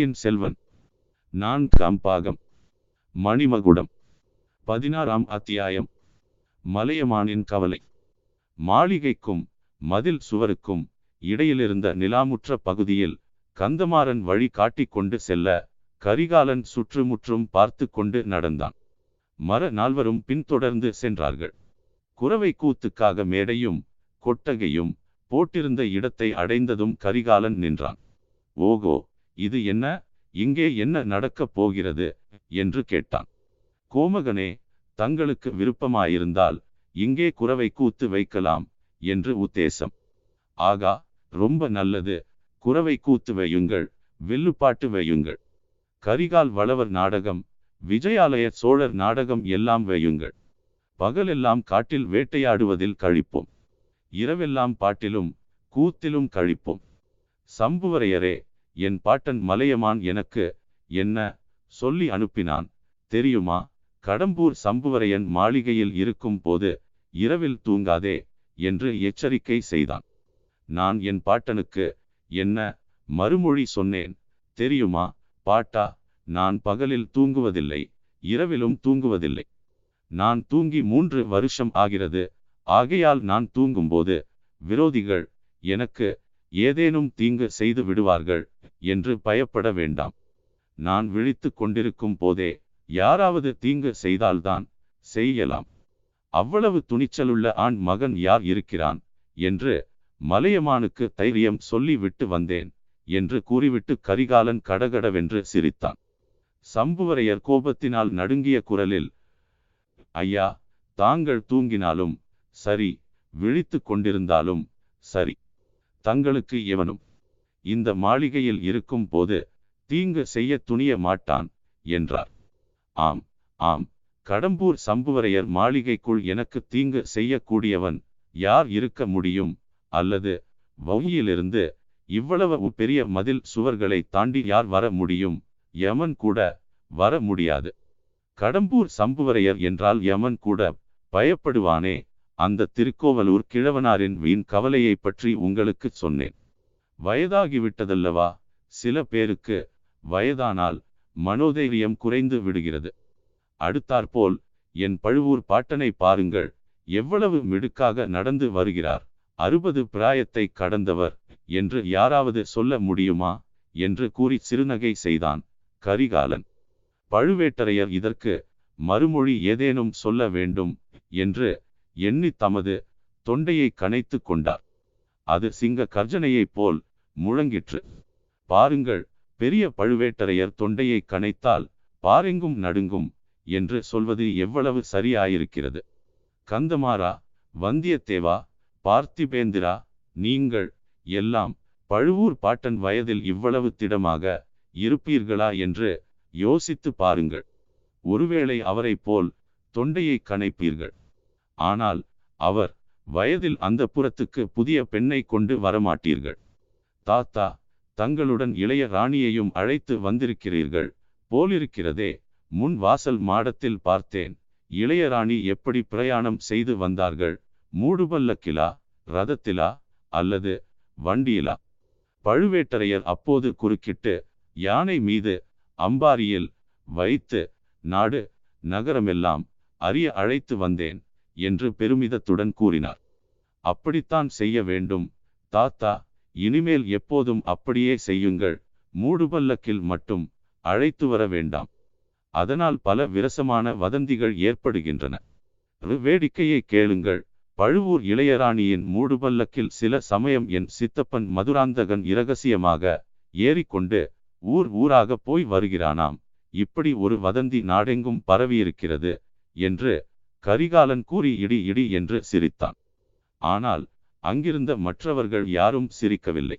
பொன்னியின் செல்வன். நான்காம் பாகம் மணிமகுடம். பதினாறாம் அத்தியாயம். மலையமானின் கவலை. மாளிகைக்கும் மதில் சுவருக்கும் இடையிலிருந்த நிலாமுற்ற பகுதியில் கந்தமாறன் வழி காட்டிக்கொண்டு செல்ல கரிகாலன் சுற்றுமுற்றும் பார்த்து கொண்டு நடந்தான். மர நால்வரும் பின்தொடர்ந்து சென்றார்கள். குறவை கூத்துக்காக மேடையும் கொட்டகையும் போட்டிருந்த இடத்தை அடைந்ததும் கரிகாலன் நின்றான். ஓகோ இது என்ன? இங்கே என்ன நடக்கப் போகிறது? என்று கேட்டான். கோமகனே தங்களுக்கு விருப்பமாயிருந்தால் இங்கே குறவை கூத்து வைக்கலாம் என்று உத்தேசம். ஆகா ரொம்ப நல்லது. குறவை கூத்து வையுங்கள் வில்லுப்பாட்டு வையுங்கள். கரிகால் வளவர் நாடகம் விஜயாலய சோழர் நாடகம் எல்லாம் வையுங்கள். பகலெல்லாம் காட்டில் வேட்டையாடுவதில் கழிப்போம். இரவெல்லாம் பாட்டிலும் கூத்திலும் கழிப்போம். சம்புவரையரே என் பாட்டன் மலையமான் எனக்கு என்ன சொல்லி அனுப்பினான்? தெரியுமா? கடம்பூர் சம்புவரையன் மாளிகையில் இருக்கும் போது இரவில் தூங்காதே என்று எச்சரிக்கை செய்தான். நான் என் பாட்டனுக்கு என்ன மறுமொழி சொன்னேன்? தெரியுமா? பாட்டா நான் பகலில் தூங்குவதில்லை இரவிலும் தூங்குவதில்லை. நான் தூங்கி மூன்று வருஷம் ஆகிறது. ஆகையால் நான் தூங்கும்போது விரோதிகள் எனக்கு ஏதேனும் தீங்கு செய்து விடுவார்கள். என்று பயப்பட வேண்டாம். நான் விழித்து கொண்டிருக்கும் போதே யாராவது தீங்கு செய்தால்தான் செய்யலாம். அவ்வளவு துணிச்சலுள்ள ஆண் மகன் யார் இருக்கிறான் என்று மலையமானுக்கு தைரியம் சொல்லி விட்டு வந்தேன் என்று கூறிவிட்டு கரிகாலன் கடகடவென்று சிரித்தான். சம்புவரையர் கோபத்தினால் நடுங்கிய குரலில் ஐயா தாங்கள் தூங்கினாலும் சரி விழித்து கொண்டிருந்தாலும் சரி தங்களுக்கு எவனும் இந்த மாளிகையில் இருக்கும் போது தீங்கு செய்ய துணிய மாட்டான் என்றார். ஆம் ஆம் கடம்பூர் சம்புவரையர் மாளிகைக்குள் எனக்கு தீங்கு செய்யக்கூடியவன் யார் இருக்க முடியும்? அல்லது வவுயிலிருந்து இவ்வளவு பெரிய மதில் சுவர்களை தாண்டி யார் வர முடியும்? யமன் கூட வர முடியாது. கடம்பூர் சம்புவரையர் என்றால் யமன் கூட பயப்படுவானே? அந்த திருக்கோவலூர் கிழவனாரின் வீண் கவலையை பற்றி உங்களுக்கு சொன்னேன். வயதாகிவிட்டதல்லவா? சில பேருக்கு வயதானால் மனோதைரியம் குறைந்து விடுகிறது. அடுத்தாற்போல் என் பழுவூர் பாட்டனை பாருங்கள். எவ்வளவு மிடுக்காக நடந்து வருகிறார். அறுபது பிராயத்தை கடந்தவர் என்று யாராவது சொல்ல முடியுமா? என்று கூறி சிறுநகை செய்தான் கரிகாலன். பழுவேட்டரையர் இதற்கு மறுமொழி ஏதேனும் சொல்ல வேண்டும் என்று எண்ணி தமது தொண்டையை கனைத்து கொண்டார். அது சிங்க கர்ஜனையைப் போல் முழங்கிற்று. பாருங்கள் பெரிய பழுவேட்டரையர் தொண்டையை கனைத்தால் பாரெங்கும் நடுங்கும் என்று சொல்வது எவ்வளவு சரியாயிருக்கிறது. கந்தமாரா வந்தியத்தேவா பார்த்திபேந்திரா நீங்கள் எல்லாம் பழுவூர் பாட்டன் வயதில் இவ்வளவு திடமாக இருப்பீர்களா என்று யோசித்து பாருங்கள். ஒருவேளை அவரை போல் தொண்டையை கனைப்பீர்கள் ஆனால் அவர் வயதில் அந்த புறத்துக்கு புதிய பெண்ணை கொண்டு வரமாட்டீர்கள். தாத்தா தங்களுடன் இளைய ராணியையும் அழைத்து வந்திருக்கிறீர்கள். போலிருக்கிறதே. முன் வாசல் மாடத்தில் பார்த்தேன். இளையராணி எப்படி பிரயாணம் செய்து வந்தார்கள்? மூடுபல்லக்கிலா ரதத்திலா அல்லது வண்டியிலா? பழுவேட்டரையர் அப்போது குறுக்கிட்டு யானை மீது அம்பாரியில் வைத்து நாடு நகரமெல்லாம் அறிய அழைத்து வந்தேன் என்று பெருமிதத்துடன் கூறினார். அப்படித்தான் செய்ய வேண்டும் தாத்தா. இனிமேல் எப்போதும் அப்படியே செய்யுங்கள். மூடுபல்லக்கில் மட்டும் அழைத்து வர வேண்டாம். அதனால் பல விரசமான வதந்திகள் ஏற்படுகின்றன. வேடிக்கையை கேளுங்கள். பழுவூர் இளையராணியின் மூடுபல்லக்கில் சில சமயம் என் சித்தப்பன் மதுராந்தகன் இரகசியமாக ஏறிக்கொண்டு ஊர் ஊராக போய் வருகிறானாம். இப்படி ஒரு வதந்தி நாடெங்கும் பரவியிருக்கிறது என்று கரிகாலன் கூறி இடி இடி என்று சிரித்தான். ஆனால் அங்கிருந்த மற்றவர்கள் யாரும் சிரிக்கவில்லை.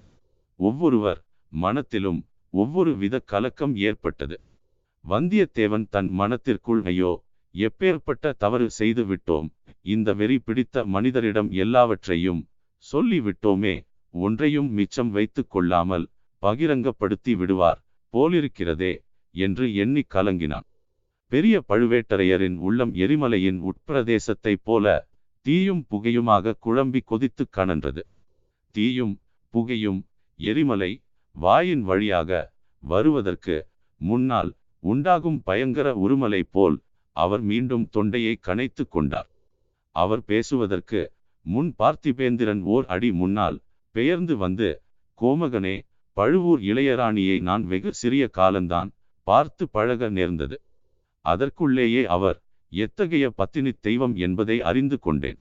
ஒவ்வொருவர் மனத்திலும் ஒவ்வொரு வித கலக்கம் ஏற்பட்டது. வந்தியத்தேவன் தன் மனத்திற்குள் ஐயோ எப்பேற்பட்ட தவறு செய்து விட்டோம். இந்த வெறி பிடித்த மனிதரிடம் எல்லாவற்றையும் சொல்லிவிட்டோமே. ஒன்றையும் மிச்சம் வைத்து கொள்ளாமல் பகிரங்கப்படுத்தி விடுவார் போலிருக்கிறதே என்று எண்ணி கலங்கினான். பெரிய பழுவேட்டரையரின் உள்ளம் எரிமலையின் உட்பிரதேசத்தைப் போல தீயும் புகையுமாக குழம்பி கொதித்து கனன்றது. தீயும் புகையும் எரிமலை வாயின் வழியாக வருவதற்கு முன்னால் உண்டாகும் பயங்கர உருமலை போல் அவர் மீண்டும் தொண்டையை கனைத்து கொண்டார். அவர் பேசுவதற்கு முன் பார்த்திபேந்திரன் ஓர் அடி முன்னால் பெயர்ந்து வந்து கோமகனே பழுவூர் இளையராணியை நான் வெகு சிறிய காலந்தான் பார்த்து பழக நேர்ந்தது. அதற்குள்ளேயே அவர் எத்தகைய பத்தினி தெய்வம் என்பதை அறிந்து கொண்டேன்.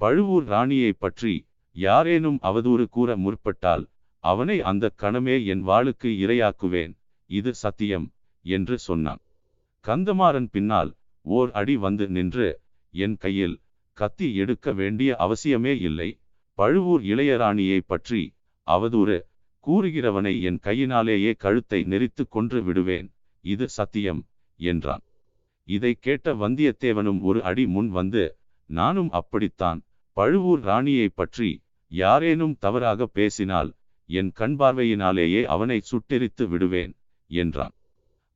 பழுவூர் ராணியை பற்றி யாரேனும் அவதூறு கூற முற்பட்டால் அவனை அந்த கணமே என் வாளுக்கு இரையாக்குவேன் இது சத்தியம் என்று சொன்னான். கந்தமாறன் பின்னால் ஓர் அடி வந்து நின்று என் கையில் கத்தி எடுக்க வேண்டிய அவசியமே இல்லை பழுவூர் இளையராணியை பற்றி அவதூறு கூறுகிறவனை என் கையினாலேயே கழுத்தை நெறித்து கொன்று விடுவேன் இது சத்தியம் என்றான். இதை கேட்ட வந்தியத்தேவனும் ஒரு அடி முன் வந்து நானும் அப்படித்தான். பழுவூர் ராணியை பற்றி யாரேனும் தவறாக பேசினால் என் கண்பார்வையினாலேயே அவனை சுட்டெரித்து விடுவேன் என்றான்.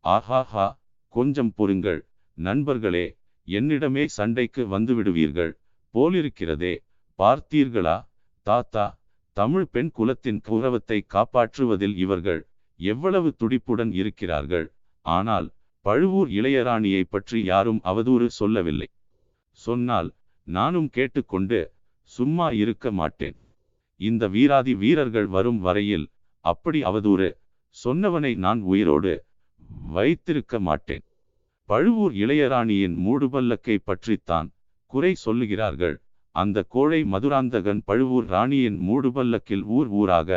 ஆஹாஹா! கொஞ்சம் பொறுங்கள். நண்பர்களே என்னிடமே சண்டைக்கு வந்துவிடுவீர்கள். போலிருக்கிறதே. பார்த்தீர்களா? தாத்தா தமிழ் பெண் குலத்தின் கௌரவத்தை காப்பாற்றுவதில் இவர்கள் எவ்வளவு துடிப்புடன் இருக்கிறார்கள். ஆனால் பழுவூர் இளையராணியை பற்றி யாரும் அவதூறு சொல்லவில்லை. சொன்னால் நானும் கேட்டுக்கொண்டு சும்மா இருக்க மாட்டேன். இந்த வீராதி வீரர்கள் வரும் வரையில் அப்படி அவதூறு சொன்னவனை நான் உயிரோடு வைத்திருக்க மாட்டேன். பழுவூர் இளையராணியின் மூடுபல்லக்கை பற்றித்தான் குறை சொல்லுகிறார்கள். அந்த கோழை மதுராந்தகன் பழுவூர் ராணியின் மூடுபல்லக்கில் ஊர் ஊராக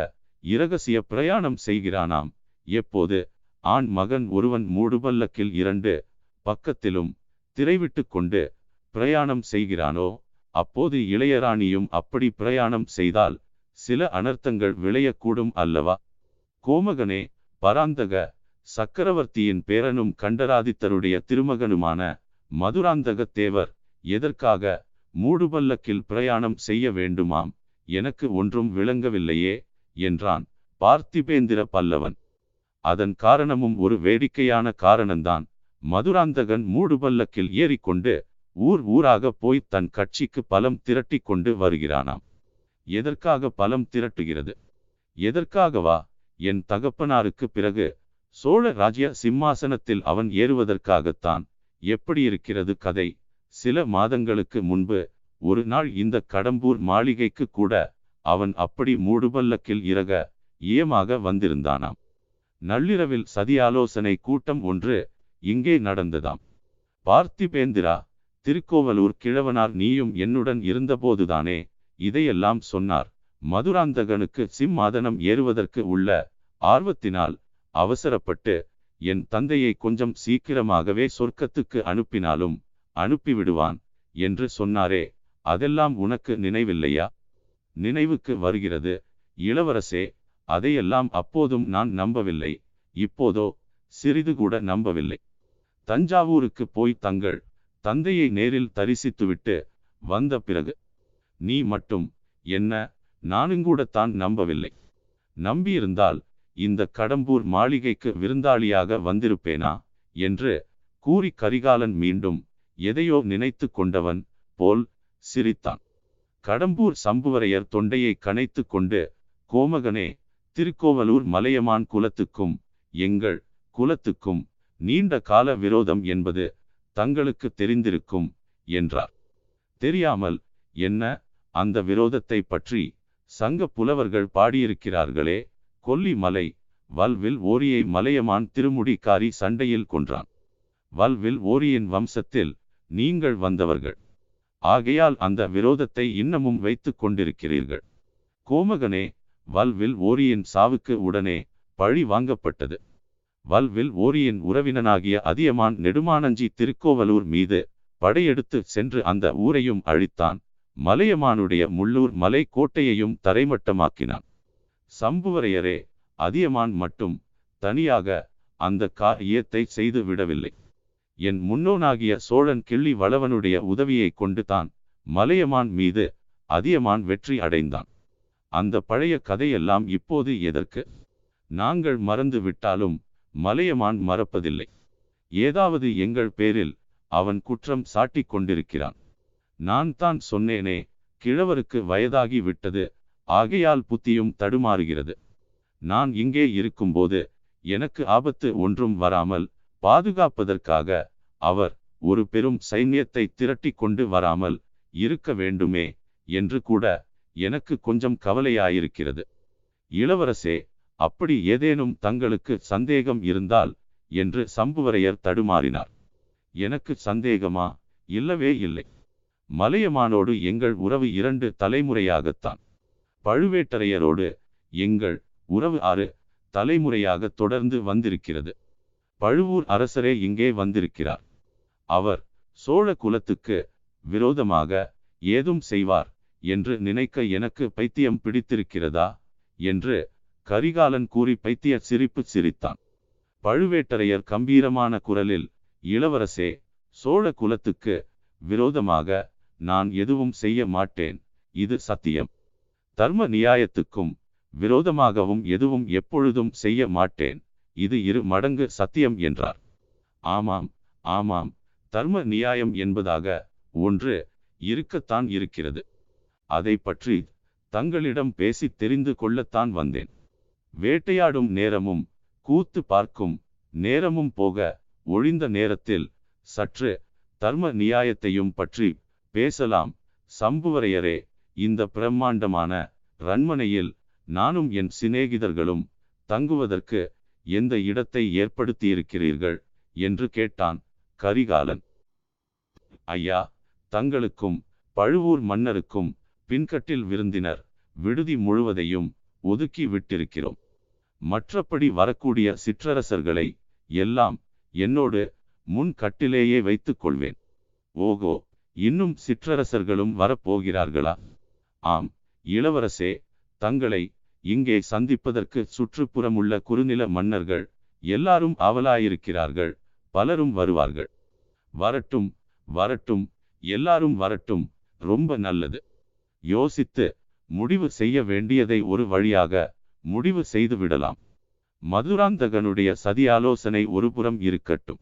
இரகசிய பிரயாணம் செய்கிறானாம். எப்போது ஆண் மகன் ஒருவன் மூடுபல்லக்கில் இரண்டு பக்கத்திலும் திரைவிட்டு கொண்டு பிரயாணம் செய்கிறானோ? அப்போது இளையராணியும் அப்படி பிரயாணம் செய்தால் சில அனர்த்தங்கள் விளையக்கூடும் அல்லவா? கோமகனே பராந்தக சக்கரவர்த்தியின் பேரனும் கண்டராதித்தருடைய திருமகனுமான மதுராந்தக தேவர் எதற்காக மூடுபல்லக்கில் பிரயாணம் செய்ய வேண்டுமாம்? எனக்கு ஒன்றும் விளங்கவில்லையே என்றான் பார்த்திபேந்திர பல்லவன். அதன் காரணமும் ஒரு வேடிக்கையான காரணம்தான். மதுராந்தகன் மூடுபல்லக்கில் ஏறிக்கொண்டு ஊர் ஊராக போய் தன் கட்சிக்கு பலம் திரட்டி கொண்டு வருகிறானாம். எதற்காக பலம் திரட்டுகிறது? எதற்காகவா? என் தகப்பனாருக்கு பிறகு சோழ ராஜ்ய சிம்மாசனத்தில் அவன் ஏறுவதற்காகத்தான். எப்படி இருக்கிறது கதை? சில மாதங்களுக்கு முன்பு ஒரு நாள் இந்த கடம்பூர் மாளிகைக்கு கூட அவன் அப்படி மூடுபல்லக்கில் இறக இயமாக வந்திருந்தானாம். நள்ளிரவில் சதியாலோசனை கூட்டம் ஒன்று இங்கே நடந்ததாம். பார்த்திபேந்திரா திருக்கோவலூர் கிழவனார் நீயும் என்னுடன் இருந்தபோதுதானே இதையெல்லாம் சொன்னார். மதுராந்தகனுக்கு சிம்மாதனம் ஏறுவதற்கு உள்ள ஆர்வத்தினால் அவசரப்பட்டு என் தந்தையை கொஞ்சம் சீக்கிரமாகவே சொர்க்கத்துக்கு அனுப்பினாலும் அனுப்பிவிடுவான் என்று சொன்னாரே. அதெல்லாம் உனக்கு நினைவில்லையா? நினைவுக்கு வருகிறது. இளவரசே அதையெல்லாம் அப்போதும் நான் நம்பவில்லை இப்போதோ சிறிது கூட நம்பவில்லை. தஞ்சாவூருக்கு போய் தங்கள் தந்தையை நேரில் தரிசித்துவிட்டு வந்த பிறகு நீ மட்டும் என்ன நானுங்கூடத்தான் நம்பவில்லை. நம்பியிருந்தால் இந்த கடம்பூர் மாளிகைக்கு விருந்தாளியாக வந்திருப்பேனா? என்று கூறி கரிகாலன் மீண்டும் எதையோ நினைத்து கொண்டவன் போல் சிரித்தான். கடம்பூர் சம்புவரையர் தொண்டையை கனைத்து கொண்டு கோமகனே திருக்கோவலூர் மலையமான் குலத்துக்கும் எங்கள் குலத்துக்கும் நீண்ட கால விரோதம் என்பது தங்களுக்கு தெரிந்திருக்கும் என்றார். தெரியாமல் என்ன அந்த விரோதத்தை பற்றி சங்க புலவர்கள் பாடியிருக்கிறார்களே கொல்லி மலை வல்வில் ஓரியை மலையமான் திருமுடிக்காரி சண்டையில் கொன்றான். வல்வில் ஓரியின் வம்சத்தில் நீங்கள் வந்தவர்கள். ஆகையால் அந்த விரோதத்தை இன்னமும் வைத்துக் கொண்டிருக்கிறீர்கள். கோமகனே வல்வில் ஓரியின் சாவுக்கு உடனே பழி வாங்கப்பட்டது. வல்வில் ஓரியின் உறவினனாகிய அதியமான் நெடுமானஞ்சி திருக்கோவலூர் மீது படையெடுத்து சென்று அந்த ஊரையும் அழித்தான். மலையமானுடைய முள்ளூர் மலை கோட்டையையும் தரைமட்டமாக்கினான். சம்புவரையரே அதியமான் மட்டும் தனியாக அந்த காரியத்தை செய்து விடவில்லை. என் முன்னோனாகிய சோழன் கிள்ளி வளவனுடைய உதவியை கொண்டு தான் மலையமான் மீது அதியமான் வெற்றி அடைந்தான். அந்த பழைய கதையெல்லாம் இப்போது எதற்கு? நாங்கள் மறந்து விட்டாலும் மலையமான் மறப்பதில்லை. ஏதாவது எங்கள் பேரில் அவன் குற்றம் சாட்டிக் கொண்டிருக்கிறான். நான் தான் சொன்னேனே கிழவருக்கு வயதாகி விட்டது ஆகையால் புத்தியும் தடுமாறுகிறது. நான் இங்கே இருக்கும்போது எனக்கு ஆபத்து ஒன்றும் வராமல் பாதுகாப்பதற்காக அவர் ஒரு பெரும் சைன்யத்தை திரட்டி கொண்டு வராமல் இருக்க வேண்டுமே என்று கூட எனக்கு கொஞ்சம் கவலையாயிருக்கிறது. இளவரசே அப்படி ஏதேனும் தங்களுக்கு சந்தேகம் இருந்தால் என்று சம்புவரையர் தடுமாறினார். எனக்கு சந்தேகமா? இல்லவே இல்லை. மலையமானோடு எங்கள் உறவு இரண்டு தலைமுறையாகத்தான். பழுவேட்டரையரோடு எங்கள் உறவு ஆறு தலைமுறையாக தொடர்ந்து வந்திருக்கிறது. பழுவூர் அரசரே இங்கே வந்திருக்கிறார். அவர் சோழ குலத்துக்கு விரோதமாக ஏதும் செய்வார். என்று நினைக்க எனக்கு பைத்தியம் பிடித்திருக்கிறதா? என்று கரிகாலன் கூறி பைத்திய சிரிப்பு சிரித்தான். பழுவேட்டரையர் கம்பீரமான குரலில் இளவரசே சோழ குலத்துக்கு விரோதமாக நான் எதுவும் செய்ய மாட்டேன். இது சத்தியம். தர்ம நியாயத்துக்கும் விரோதமாகவும் எதுவும் எப்பொழுதும் செய்ய மாட்டேன். இது இரு மடங்கு சத்தியம் என்றார். ஆமாம் ஆமாம். தர்ம நியாயம் என்பதாக ஒன்று இருக்கத்தான் இருக்கிறது. அதை பற்றி தங்களிடம் பேசி தெரிந்து கொள்ளத்தான் வந்தேன். வேட்டையாடும் நேரமும் கூத்து பார்க்கும் நேரமும் போக ஒழிந்த நேரத்தில் சற்று தர்ம நியாயத்தையும் பற்றி பேசலாம். சம்புவரையரே இந்த பிரம்மாண்டமான ரன்மனையில் நானும் என் சிநேகிதர்களும் தங்குவதற்கு எந்த இடத்தை ஏற்படுத்தியிருக்கிறீர்கள்? என்று கேட்டான் கரிகாலன். ஐயா தங்களுக்கும் பழுவூர் மன்னருக்கும் பின்கட்டில் விருந்தினர் விடுதி முழுவதையும் ஒதுக்கி விட்டிருக்கிறோம். மற்றபடி வரக்கூடிய சிற்றரசர்களை எல்லாம் என்னோடு முன் கட்டிலேயே வைத்துக் கொள்வேன். ஓகோ இன்னும் சிற்றரசர்களும் வரப்போகிறார்களா? ஆம் இளவரசே தங்களை இங்கே சந்திப்பதற்கு சுற்றுப்புறமுள்ள குறுநில மன்னர்கள் எல்லாரும் அவலாயிருக்கிறார்கள் பலரும் வருவார்கள். வரட்டும் வரட்டும் எல்லாரும் வரட்டும் ரொம்ப நல்லது. யோசித்து முடிவு செய்ய வேண்டியதை ஒரு வழியாக முடிவு செய்து விடலாம். மதுராந்தகனுடைய சதியாலோசனை ஒருபுறம் இருக்கட்டும்.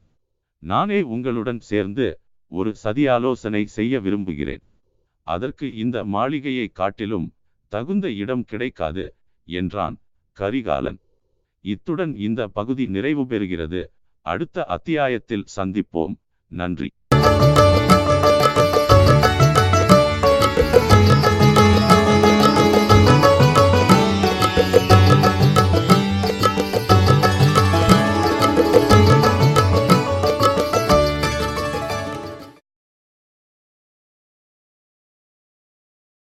நானே உங்களுடன் சேர்ந்து ஒரு சதியாலோசனை செய்ய விரும்புகிறேன். அதற்கு இந்த மாளிகையை காட்டிலும் தகுந்த இடம் கிடைக்காது என்றான் கரிகாலன். இத்துடன் இந்த பகுதி நிறைவு பெறுகிறது. அடுத்த அத்தியாயத்தில் சந்திப்போம். நன்றி.